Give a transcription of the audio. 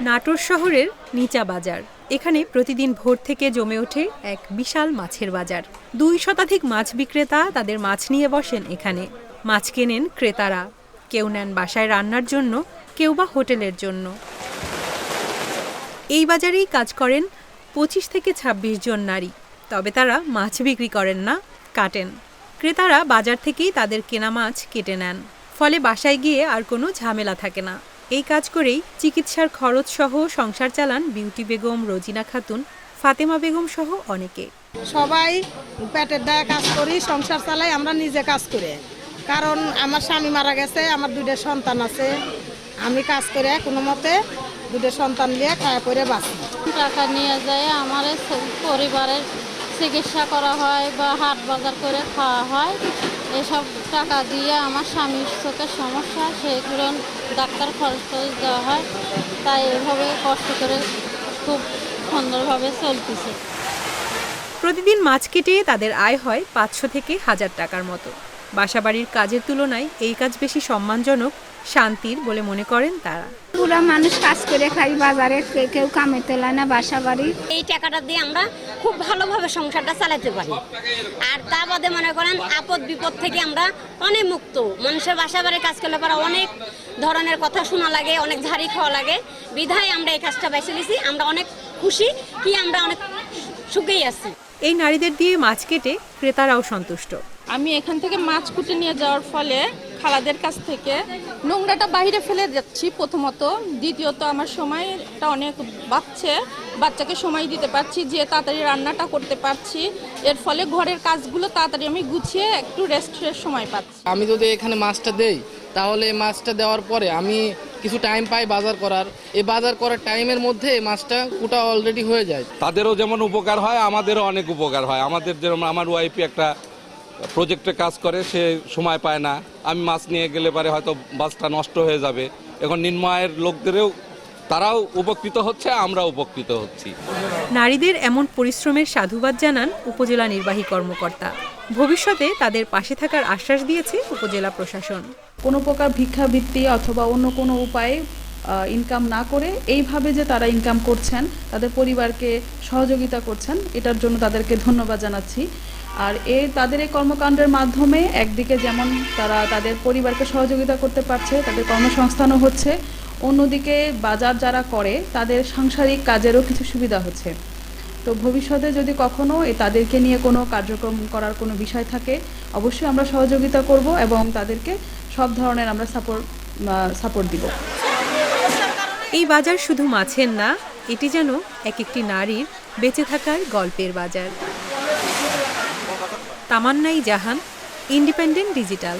নাটোর শহরের নিচা বাজার। এখানে প্রতিদিন ভোর থেকে জমে ওঠে এক বিশাল মাছের বাজার। দুই শতাধিক মাছ বিক্রেতা তাদের মাছ নিয়ে বসেন এখানে। মাছ কেনেন ক্রেতারা। কেউ নেন বাসায় রান্নার জন্য, কেউ বা হোটেলের জন্য। এই বাজারেই কাজ করেন পঁচিশ থেকে ২৬ জন নারী। তবে তারা মাছ বিক্রি করেন না, কাটেন। ক্রেতারা বাজার থেকেই তাদের কেনা মাছ কেটে নেন। ফলে বাসায় গিয়ে আর কোনো ঝামেলা থাকে না। এই কাজ করেই চিকিৎসার খরচ সহ সংসার চালান বিউটি বেগম রোজিনা খাতুন ফাতেমা বেগম সহ অনেকে। সবাই পেটের দায়ে কাজ করি সংসার চালাই আমরা নিজে কাজ করে। কারণ আমার স্বামী মারা গেছে আমার দুইটা সন্তান আছে। আমি কাজ করে কোনো মতে দুটো সন্তান নিয়ে খায়া করে বাঁচি। টাকা নিয়ে যায় আমার পরিবারের চিকিৎসা করা হয় বা হাট বাজার করে খাওয়া হয়। এসব টাকা দিয়ে আমার স্বামীর চোখের সমস্যা সেগুলো ডাক্তার খরচ টরচ দেওয়া হয়, তাই এভাবে কষ্ট করে খুব সুন্দরভাবে চলতেছে। প্রতিদিন মাছ কেটে তাদের আয় হয় পাঁচশো থেকে হাজার টাকার মতো। বাসাবাড়ির কাজের তুলনায় এই কাজ বেশি সম্মানজনক শান্তির বলে মনে করেন তারা। পুরা মানুষ কাজ করে খাই বাজারে কেউ কামে তোলায় না বাসা বাড়ি এই টাকাটা দিয়ে আমরা খুব ভালোভাবে সংসারটা চালাতে পারি। আর তা বাদে মনে করেন আপদ বিপদ থেকে আমরা অনেক মুক্ত। মানুষের বাসা বাড়ির কাজ করলে পরে অনেক ধরনের কথা শোনা লাগে অনেক ঝাড়ি খাওয়া লাগে। বিধায় আমরা এই কাজটা বেছে নিয়েছি আমরা অনেক খুশি কি আমরা অনেক সুখেই আছি। এই নারীদের দিয়ে মাছ কেটে ক্রেতারাও সন্তুষ্ট। আমি এখান থেকে মাছ কুটে নিয়ে যাওয়ার ফলে খালাদের কাছ থেকে নোংরাটা বাইরে ফেলে যাচ্ছি প্রথমত। দ্বিতীয়ত আমার সময়টা অনেক বাচ্চে বাচ্চাকে সময় দিতে পারছি যে তাড়াতাড়ি রান্নাটা করতে পারছি। এর ফলে ঘরের কাজগুলো তাড়াতাড়ি আমি গুছিয়ে একটু রেস্টের সময় পাচ্ছি। আমি যদি এখানে মাছটা দেই তাহলে এই মাছটা দেওয়ার পরে আমি কিছু টাইম পাই বাজার করার। এই বাজার করার টাইমের মধ্যে এই মাছটা কুটা অলরেডি হয়ে যায়। তাদেরও যেমন উপকার হয় আমাদেরও অনেক উপকার হয়। আমাদের যেরকম আমার ওয়াইফ একটা প্রজেক্টে কাজ করে সে সময় পায় না। আমি মাছ নিয়ে গেলে পারে হয়তো বাসটা নষ্ট হয়ে যাবে। এখন নিম্ন আয়ের লোকদেরও তারাও উপকৃত হচ্ছে আমরা উপকৃত হচ্ছি। নারীদের এমন পরিশ্রমের সাধুবাদ জানান উপজেলা নির্বাহী কর্মকর্তা। ভবিষ্যতে তাদের পাশে থাকার আশ্বাস দিয়েছে উপজেলা প্রশাসন। কোনো প্রকার ভিক্ষাবৃত্তি অথবা অন্য কোনো উপায়ে ইনকাম না করে এইভাবে যে তারা ইনকাম করছেন, তাদের পরিবারকে সহযোগিতা করছেন, এটার জন্য তাদেরকে ধন্যবাদ জানাচ্ছি। আর এ, তাদের এই কর্মকাণ্ডের মাধ্যমে একদিকে যেমন তারা তাদের পরিবারকে সহযোগিতা করতে পারছে, তাদের কর্মসংস্থানও হচ্ছে, অন্যদিকে বাজার যারা করে, তাদের সাংসারিক কাজেরও কিছু সুবিধা হচ্ছে। তো ভবিষ্যতে যদি কখনো এই তাদেরকে নিয়ে কোনো কার্যক্রম করার কোনো বিষয় থাকে, অবশ্যই আমরা সহযোগিতা করব এবং তাদেরকে সব ধরনের আমরা সাপোর্ট সাপোর্ট দিব। এই বাজার শুধু মাছের না, এটি যেন এক একটি নারীর বেঁচে থাকার গল্পের বাজার। তামান্নাই জাহান, ইন্ডিপেন্ডেন্ট ডিজিটাল।